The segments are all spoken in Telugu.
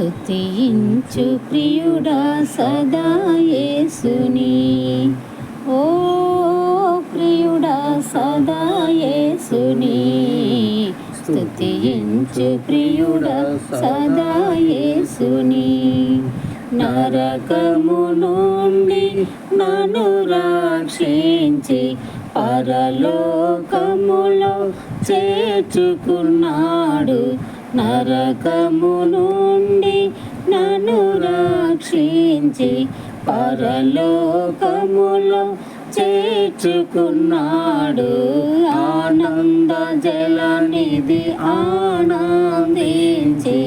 స్తుతించు ప్రియుడా సదాయేసుని ఓ ప్రియుడా సదాయేసుని స్తుతించు ప్రియుడా సదాయేసుని నరకము నుండి నన్ను రక్షించి పరలోకములో చేర్చుకున్నాడు. నరకము నుండి నన్ను రక్షించి పరలోకములో చేర్చుకున్నాడు. ఆనంద జలనిధి ఆనందించి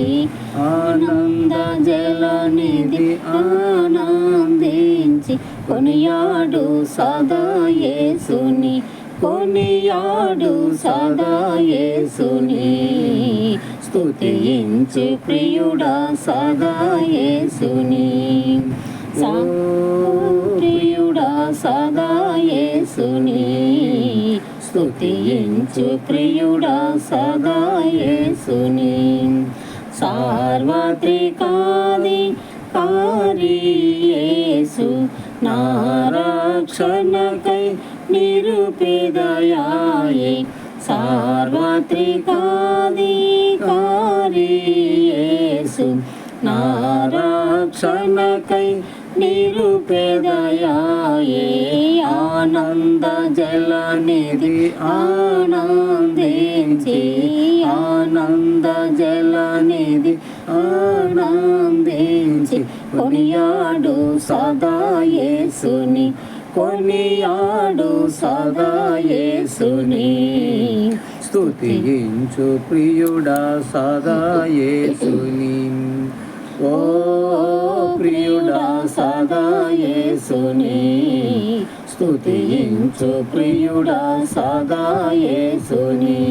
ఆనంద జలనిధి ఆనందించి కొనియాడు సదా యేసుని కొనియాడు సదా యేసుని. స్తుతించు ప్రియుడా సదా యేసుని సా- ప్రియుడా సదా యేసుని స్తుతించు ప్రియుడా సదా యేసుని సార్వత్రికాది కార్యేసు నారక్షణకై నిరుపేదయాయే సార్వత్రికాది యేసు నా రక్షణకై నిరుపేదయాయే ఆనంద జలనిధి ఆనందించి ఆనంద జలనిధి ఆనందించి కొనియాడు సదా యేసుని కొనియాడు సదా యేసుని. స్తుతించు ప్రియుడా సదా యేసుని. ఓ ప్రియుడా సదా యేసుని. స్తుతించు ప్రియుడా సదా యేసుని.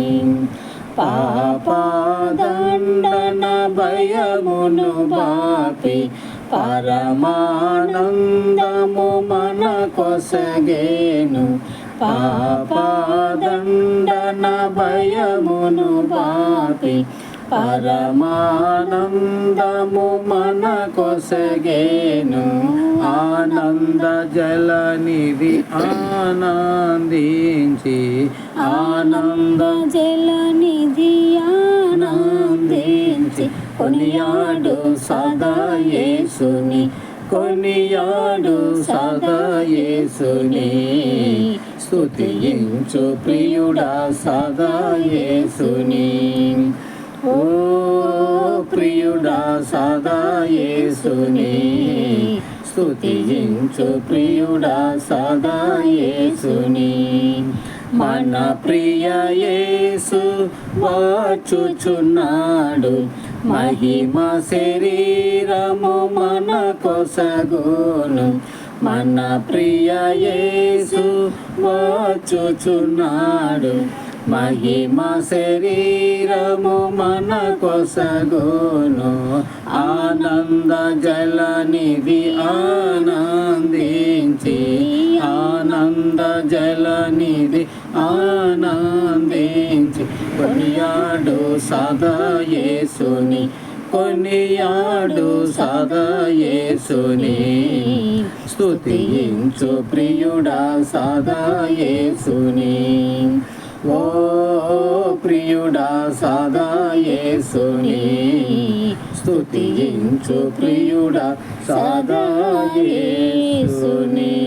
పాపాదండన భయమును బాపి పరమానందము మన కొసగేను. పాపదండన భయమును బాపి. పరమానందము మన కొసగేను ఆనంద జలనిధి ఆనందించి. ఆనంద జలనిధి ఆనందించి. కొనియాడు సదాయేసుని కొనియాడు సదాయేసుని స్థుతించు ప్రియుడా సదా యేసుని. ఓ ప్రియుడా సదా యేసుని. స్తుతించు ప్రియుడా సదా యేసుని. మన ప్రియ యేసు వాచుచున్నాడు. మహిమ శరీరము మన కొసగోను. మన ప్రియ యేసు వచ్చుచున్నాడు మహిమ శరీరము మన కొసగోను. ఆనంద జలనిధి ఆనందించి ఆనంద జలనిధి ఆనందించి. కొనియాడు సదా యేసుని కొనియాడు సదా యేసుని. స్థుతించు ప్రియుడా సదా యేసుని. ఓ ప్రియుడా సదా యేసుని. స్తుతించు ప్రియుడా సదా యేసుని.